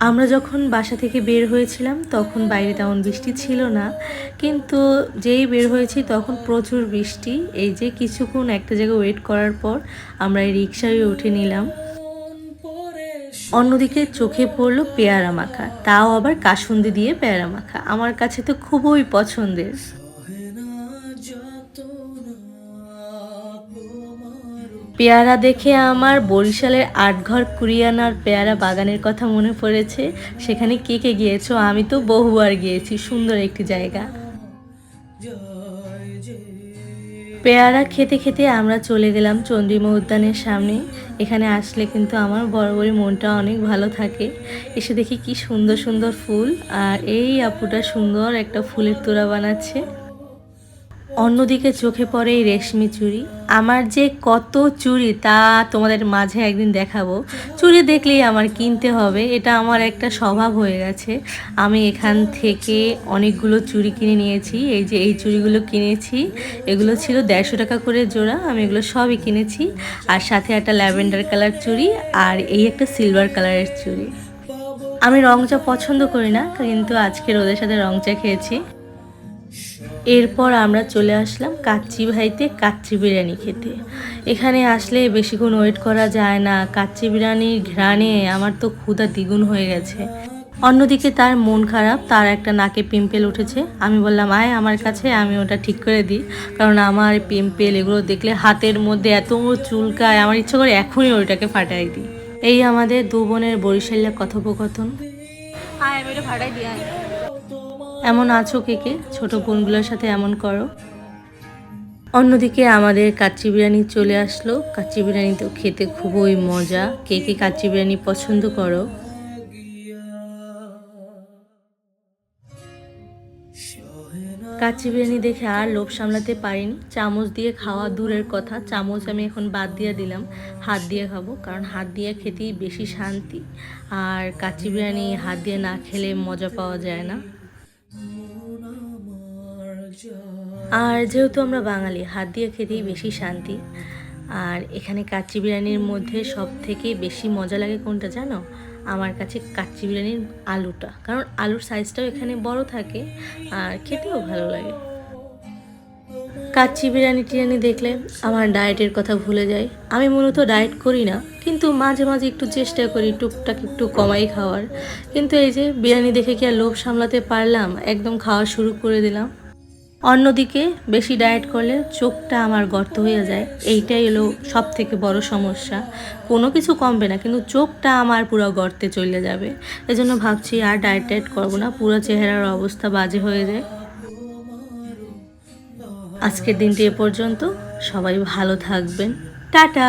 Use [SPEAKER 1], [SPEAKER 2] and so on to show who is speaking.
[SPEAKER 1] আমরা যখন বাসা থেকে বের হয়েছিলাম, তখন বাইরে তেমন বৃষ্টি ছিল না। কিন্তু যেই বের হয়েছি, তখন প্রচুর বৃষ্টি। এই যে কিছুক্ষণ একটা জায়গায় ওয়েট করার পর আমরা এই রিক্সায় উঠে নিলাম। অন্যদিকে চোখে পড়ল পেয়ারা মাখা। তাও আবার কাসুন্দি দিয়ে পেয়ারা মাখা। আমার কাছে তো খুবই পছন্দের। পেয়ারা দেখে আমার বরিশালের আটঘর কুরিয়ানার পেয়ারা বাগানের কথা মনে পড়েছে। সেখানে কে কে গিয়েছো? আমি তো বহুবার গিয়েছি, সুন্দর একটি জায়গা। পেয়ারা খেতে খেতে আমরা চলে গেলাম চন্দ্রিমা উদ্যানের সামনে। এখানে আসলে কিন্তু আমার বরাবরই মনটা অনেক ভালো থাকে। এসে দেখি কি সুন্দর সুন্দর ফুল, আর এই আপুটা সুন্দর একটা ফুলের তোড়া বানাচ্ছে। অন্যদিকে চোখে পড়ে এই রেশমি চুড়ি। আমার যে কত চুড়ি তা তোমাদের মাঝে একদিন দেখাবো। চুড়ি দেখলেই আমার কিনতে হবে, এটা আমার একটা স্বভাব হয়ে গেছে। আমি এখান থেকে অনেকগুলো চুড়ি কিনে নিয়েছি, এই যে এই চুড়িগুলো কিনেছি, এগুলো ছিল দেড়শো টাকা করে জোড়া, আমি এগুলো সবই কিনেছি। আর সাথে একটা ল্যাভেন্ডার কালার চুড়ি আর এই একটা সিলভার কালারের চুড়ি। আমি রং চা পছন্দ করি না, কিন্তু আজকে রোদের সাথে রং চা খেয়েছি। এরপর আমরা চলে আসলাম কাচ্চি ভাইতে কাচ্চি বিরিয়ানি খেতে। এখানে আসলে বেশিক্ষণ ওয়েট করা যায় না। কাচ্চি বিরিয়ানির ঘ্রাণে আমার তো ক্ষুধা দ্বিগুণ হয়ে গেছে। অন্যদিকে তার মন খারাপ, তার একটা নাকে পিম্পেল উঠেছে। আমি বললাম, আয় আমার কাছে, আমি ওটা ঠিক করে দিই। কারণ আমার পিম্পেল এগুলো দেখলে হাতের মধ্যে এত চুলকায়, আমার ইচ্ছে করে এখনই ওইটাকে ফাটাই দিই। এই আমাদের দু বোনের বরিশাল্লা কথোপকথন।
[SPEAKER 2] আয়, আমি ভাড়াই দিয়ে আয়।
[SPEAKER 1] এমন আছো কে কে? ছোট বোনগুলোর সাথে এমন করো। অন্যদিকে আমাদের কাচ্চি বিরিয়ানি চলে আসলো। কাচ্চি বিরিয়ানি তো খেতে খুবই মজা। কে কে কাচ্চি বিরিয়ানি পছন্দ করো? কাচ্চি বিরিয়ানি দেখে আর লোভ সামলাতে পারিনি। চামচ দিয়ে খাওয়া দূরের কথা। চামচ আমি এখন বাদ দিয়ে দিলাম। হাত দিয়ে খাব। কারণ হাত দিয়ে খেতেই বেশি শান্তি। আর কাচ্চি বিরিয়ানি হাত দিয়ে না খেলে মজা পাওয়া যায় না। আর যেহেতু আমরা বাঙালি, হাত দিয়ে খেতেই বেশি শান্তি। আর এখানে কাচ্চি বিরিয়ানির মধ্যে সব থেকে বেশি মজা লাগে কোনটা জানো? আমার কাছে কাচ্চি বিরিয়ানির আলুটা। কারণ আলুর সাইজটাও এখানে বড় থাকে, আর খেতেও ভালো লাগে। কাচ্চি বিরিয়ানি টিরিয়ানি দেখলে আমার ডায়েটের কথা ভুলে যাই আমি মূলত ডায়েট করি না, কিন্তু মাঝে মাঝে একটু চেষ্টা করি টুকটাক একটু কমাই খাওয়ার। কিন্তু এই যে বিরিয়ানি দেখে কি আর লোভ সামলাতে পারলাম? একদম খাওয়া শুরু করে দিলাম। অন্যদিকে বেশি ডায়েট করলে চোখটা আমার গর্ত হয়ে যায়। এইটাই হলো সব থেকে বড় সমস্যা। কোনো কিছু কমবে না, কিন্তু চোখটা আমার পুরো গর্তে চলে যাবে। এজন্য ভাবছি আর ডায়েট টায়েট করব না। পুরো চেহারার অবস্থা বাজে হয়ে যায়। আজকের দিনটি এ পর্যন্ত। সবাই ভালো থাকবেন। টাটা!